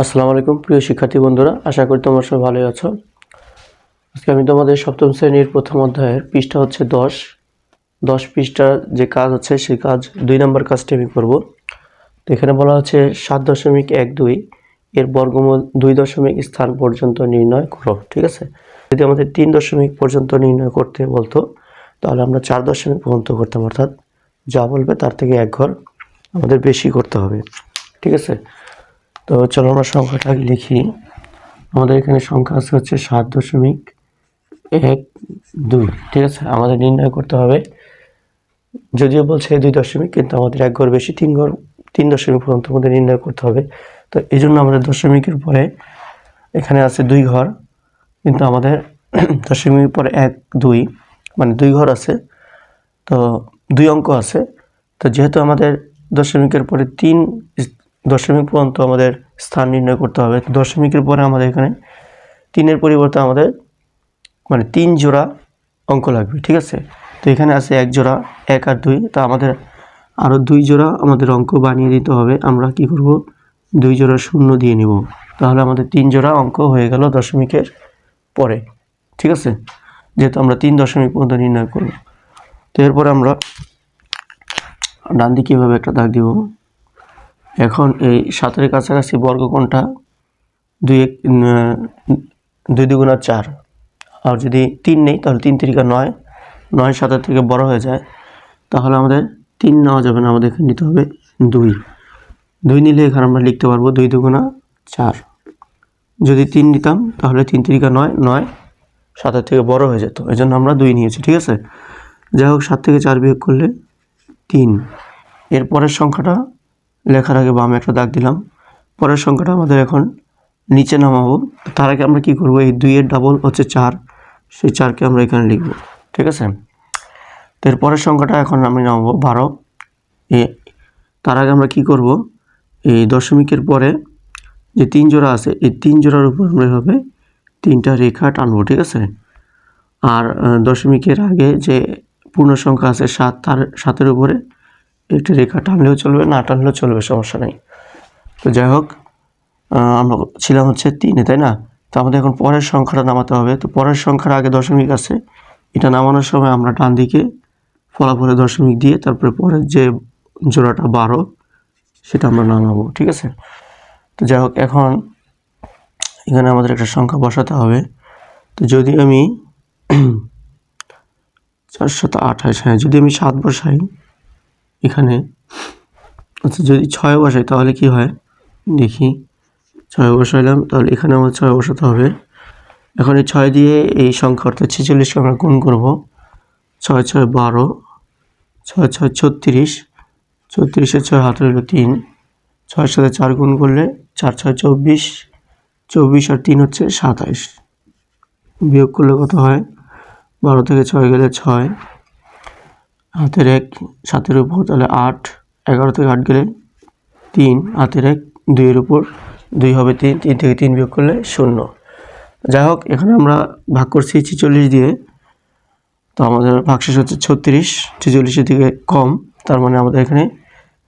আসসালামু আলাইকুম, প্রিয় শিক্ষার্থী বন্ধুরা। আশা করি তোমরা সবাই ভালোই আছো। আজকে আমি তোমাদের সপ্তম শ্রেণির প্রথম অধ্যায়ের পৃষ্ঠা হচ্ছে দশ। দশ পৃষ্ঠার যে কাজ হচ্ছে সেই কাজ দুই নম্বর কাজটি আমি করব। তো এখানে বলা হচ্ছে সাত দশমিক এক দুই, এর বর্গমূল দুই দশমিক স্থান পর্যন্ত নির্ণয় করো, ঠিক আছে? যদি আমাদের তিন দশমিক পর্যন্ত নির্ণয় করতে বলতো, তাহলে আমরা চার দশমিক পর্যন্ত করতাম, অর্থাৎ যা বলবে তার থেকে এক ঘর আমাদের বেশি করতে হবে, ঠিক আছে? তো চলো আমরা সংখ্যাটা লিখি। আমাদের এখানে সংখ্যা আছে হচ্ছে সাত দশমিক এক দুই, ঠিক আছে? আমাদের নির্ণয় করতে হবে। যদিও বলছে দুই দশমিক, কিন্তু আমাদের এক ঘর বেশি, তিন ঘর, তিন দশমিক পর্যন্ত আমাদের নির্ণয় করতে হবে। তো এই জন্য আমাদের দশমিকের পরে এখানে আছে দুই ঘর, কিন্তু আমাদের দশমিকের পরে এক, দুই মানে দুই ঘর আছে। তো দুই অঙ্ক আছে। তো যেহেতু আমাদের দশমিকের পরে তিন দশমিক পর্যন্ত আমাদের স্থান নির্ণয় করতে হবে। দশমিকের পরে আমাদের এখানে তিনের পরিবর্তে আমাদের মানে তিন জোড়া অঙ্ক লাগবে, ঠিক আছে? তো এখানে আছে এক জোড়া, এক আর দুই। তা আমাদের আরও দুই জোড়া আমাদের অঙ্ক বানিয়ে দিতে হবে। আমরা কি করব? দুই জোড়া শূন্য দিয়ে নিব। তাহলে আমাদের তিন জোড়া অঙ্ক হয়ে গেল দশমিকের পরে, ঠিক আছে? যেহেতু আমরা তিন দশমিক পর্যন্ত নির্ণয় করব। তো এরপরে আমরা ডান দিকে এভাবে একটা দাগ দিব? এখন এই সাতের কাছাকাছি বর্গ কোনটা দুই এক দুই দুগুণা চার। আর যদি তিন নেই, তাহলে তিন তিরিকা নয়। নয় সাতের থেকে বড় হয়ে যায়। তাহলে আমাদের তিন নেওয়া যাবে না, আমাদের এখানে নিতে হবে দুই। দুই নিলে এখানে আমরা লিখতে পারব দুই দুগুণা চার। যদি তিন নিতাম, তাহলে তিন তিরিকা নয় নয় সাতের থেকে বড় হয়ে যেত। এই জন্য আমরা দুই নিয়েছি, ঠিক আছে? যাই হোক, সাত থেকে চার বিয়োগ করলে তিন। এর পরের সংখ্যাটা লেখার আগে বামে একটা দাগ দিলাম। পরের সংখ্যাটা আমাদের এখন নিচে নামাবো। তার আগে আমরা কি করব? এই দুইয়ের ডাবল হচ্ছে চার। সেই চারকে আমরা এখানে লিখব। ঠিক আছে? তো এর পরের সংখ্যাটা এখন আমি নামাবো বারো। এ, তার আগে আমরা কি করব? এই দশমিকের পরে যে তিন জোড়া আছে, এই তিন জোড়ার উপর আমরা এভাবে তিনটা রেখা টানবো। ঠিক আছে? আর দশমিকের আগে যে পূর্ণ সংখ্যা আছে সাত, তার সাতের উপরে একটি রেখা টানলেও চলবে, না টানলেও চলবে, সমস্যা নেই। তো যাই হোক আমরা ছিলাম হচ্ছে তিনে, তাই না? তো আমাদের এখন পরের সংখ্যাটা নামাতে হবে। তো পরের সংখ্যার আগে দশমিক আছে। এটা নামানোর সময় আমরা ডান দিকে ফলাফলে দশমিক দিয়ে তারপরে পরের যে জোড়াটা বারো, সেটা আমরা নামাবো, ঠিক আছে? তো যাই হোক, এখন এখানে আমাদের একটা সংখ্যা বসাতে হবে। তো যদি আমি চারশত আঠাশ হ্যাঁ যদি আমি সাত বসাই এখানে আচ্ছা যদি ছয় বসাই তাহলে কি হয়? দেখি, ছয় বসাইলাম, তাহলে এখানে আমার ছয় বসাতে হবে। এখন এই ছয় দিয়ে এই সংখ্যা অর্থাৎ ছেচল্লিশকে আমরা গুণ করব। ছয় ছয়, বারো, ছয় ছয়, ছত্রিশ, ছত্রিশের ছয় হাতে হলো তিন। ছয়ের সাথে চার গুণ করলে চার, ছয়, চব্বিশ চব্বিশ আর তিন হচ্ছে সাতাইশ। বিয়োগ করলে কত হয়? বারো থেকে ছয় গেলে ছয়। হাতের এক, সাতের উপর, তাহলে আট, এগারো থেকে আট গেলে তিন হাতের এক, দুইয়ের উপর দুই হবে তিন তিন থেকে তিন বিয়োগ করলে শূন্য। যাই হোক, এখানে আমরা ভাগ করছি ছেচল্লিশ দিয়ে। তো আমাদের ভাগশেষ হচ্ছে ছত্রিশ, ছেচল্লিশের দিকে কম, তার মানে আমাদের এখানে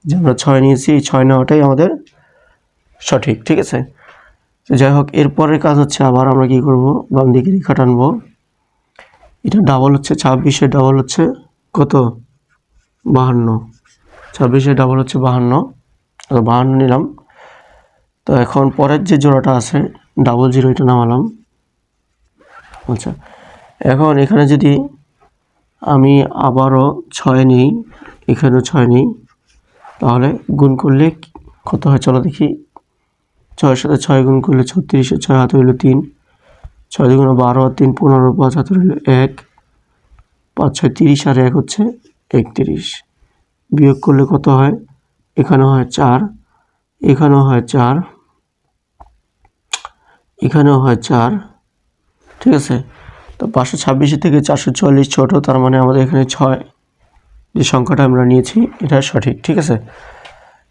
যে আমরা ছয় নিয়েছি, এই ছয় নেওয়াটাই আমাদের সঠিক, ঠিক আছে? তো যাই হোক এরপরের কাজ হচ্ছে আবার আমরা কি করব? বাম দিকে রেখা টানবো। এটা ডাবল হচ্ছে ছাব্বিশের ডাবল হচ্ছে। কত? বাহান্ন। ছাব্বিশের ডাবল হচ্ছে বাহান্ন। তো বাহান্ন নিলাম। তো এখন পরের যে জোড়াটা আছে ডাবল জিরো এটা নামালাম। আচ্ছা এখন এখানে যদি আমি আবারও ছয় নিই, এখানেও ছয় নিই, তাহলে গুণ করলে কত হয়? চলো দেখি। ছয়ের সাথে ছয় গুণ করলে ছত্রিশে, ছয় হাতে হইল তিন। ছয় দুগুণ বারো, তিন পনেরো, পাঁচ হাতে হইল এক। পাঁচ, ছয়, তিরিশ আর এক হচ্ছে একত্রিশ। বিয়োগ করলে কত হয়? এখানে হয় চার, এখানেও হয় চার, এখানেও হয় চার। ঠিক আছে? তো পাঁচশো ছাব্বিশের থেকে চারশো চল্লিশ ছোটো, তার মানে আমাদের এখানে ছয়। যে সংখ্যাটা আমরা নিয়েছি, এটা সঠিক, ঠিক আছে?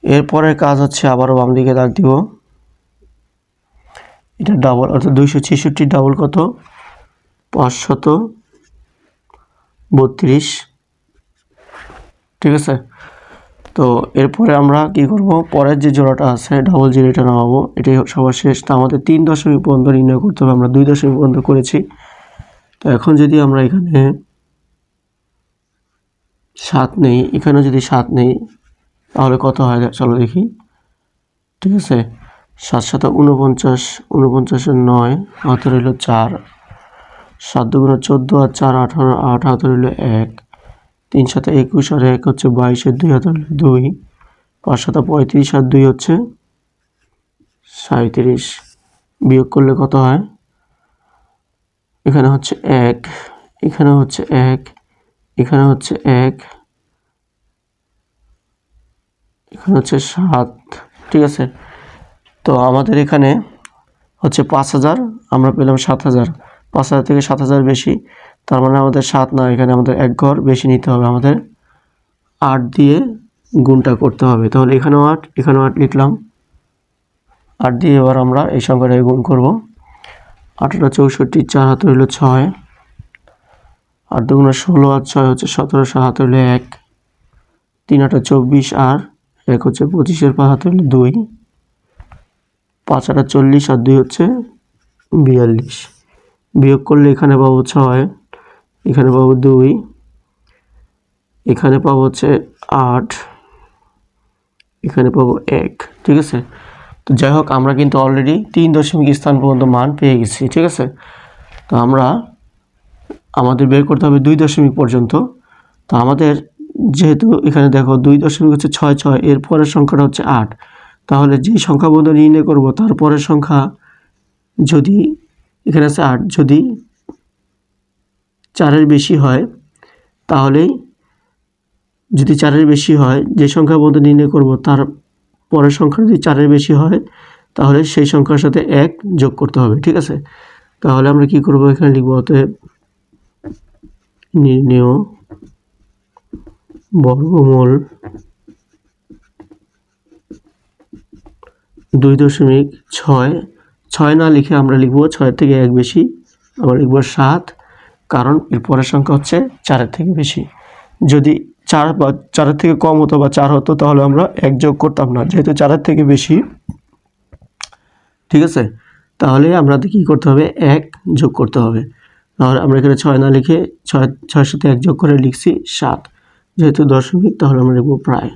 এরপরের কাজ হচ্ছে আবারও বাম দিকে দাগ দিব। এটা ডাবল অর্থাৎ দুইশো ছেষট্টি ডাবল কত? পাঁচশত। বত্রিশ। ঠিক আছে? তো এরপরে আমরা কি করব? পরের যে জোড়াটা আছে ডাবল জিরো এটা নামাবো। এটাই সবার শেষ। তো আমাদের তিন দশমিক পর্যন্ত নির্ণয় করতে হবে। আমরা দুই দশমিক পর্যন্ত করেছি। তো এখন যদি আমরা এখানে সাত নেই এখানে যদি সাত নেই, তাহলে কত হয়? চলো দেখি। ঠিক আছে? সাত সাত উনপঞ্চাশ উনপঞ্চাশের নয় হাতে রইল চার। সাত দুগুণ চোদ্দ আর চার আঠারো আট হাতে রইল এক তিন সাথে একুশ আর এক হচ্ছে বাইশের দুই হাতে রইল দুই পাঁচ সাথে পঁয়ত্রিশ আর দুই হচ্ছে সাঁত্রিশ। বিয়োগ করলে কত হয়? এখানে হচ্ছে এক, এখানে হচ্ছে এক, এখানে হচ্ছে এক, এখানে হচ্ছে সাত, ঠিক আছে? তো আমাদের এখানে হচ্ছে পাঁচ হাজার, আমরা পেলাম সাত হাজার। পাঁচ হাজার থেকে সাত হাজার বেশি। তার মানে আমাদের সাত না, এখানে আমাদের এক ঘর বেশি নিতে হবে। আমাদের আট দিয়ে গুণটা করতে হবে। তাহলে এখানেও আট এখানেও আট লিখলাম। আট দিয়ে এবার আমরা এই সংখ্যাটাকে গুণ করব। আঠারো চৌষট্টি, চার হাতে হইল ছয়। আট দুগুণে ষোলো আর ছয় হচ্ছে সতেরোশো হাতে হইল এক। তিন আটা চব্বিশ আর এক হচ্ছে পঁচিশের পাঁচ হাতে হইল দুই। পাঁচ আটা চল্লিশ আর দুই হচ্ছে বিয়াল্লিশ। বিয়োগ করলে এখানে পাবো ছয়, এখানে পাবো দুই, এখানে পাবো হচ্ছে আট, এখানে পাবো এক, ঠিক আছে? তো যাই হোক, আমরা কিন্তু অলরেডি তিন দশমিক স্থান পর্যন্ত মান পেয়ে গেছি, ঠিক আছে? তো আমরা আমাদের বের করতে হবে দুই দশমিক পর্যন্ত। তো আমাদের যেহেতু এখানে দেখো দুই দশমিক হচ্ছে ছয় ছয়, এর পরের সংখ্যাটা হচ্ছে আট। তাহলে যে সংখ্যা পর্যন্ত নির্ণয় করব তারপরের সংখ্যা যদি এখানে আছে আট। যদি চারের বেশি হয় তাহলেই যদি চারের বেশি হয়, যে সংখ্যা পর্যন্ত নির্ণয় করব, তার পরের সংখ্যা যদি চারের বেশি হয়, তাহলে সেই সংখ্যার সাথে এক যোগ করতে হবে, ঠিক আছে? তাহলে আমরা কি করব? এখানে লিখব, অতএব নির্ণেয় বর্গমূল দুই দশমিক ছয় ছয় না লিখে আমরা লিখব ছয় থেকে এক বেশি, আবার লিখব সাত, কারণ এর পরের সংখ্যা হচ্ছে চারের থেকে বেশি। যদি চার বা চারের থেকে কম হতো বা চার হতো, তাহলে আমরা এক যোগ করতাম না। যেহেতু চারের থেকে বেশি, ঠিক আছে? তাহলে আমরা কী করতে হবে? এক যোগ করতে হবে। তাহলে আমরা এখানে ছয় না লিখে ছয়, ছয়ের সাথে এক যোগ করে লিখছি সাত। যেহেতু দশমিক, তাহলে আমরা লিখব প্রায়।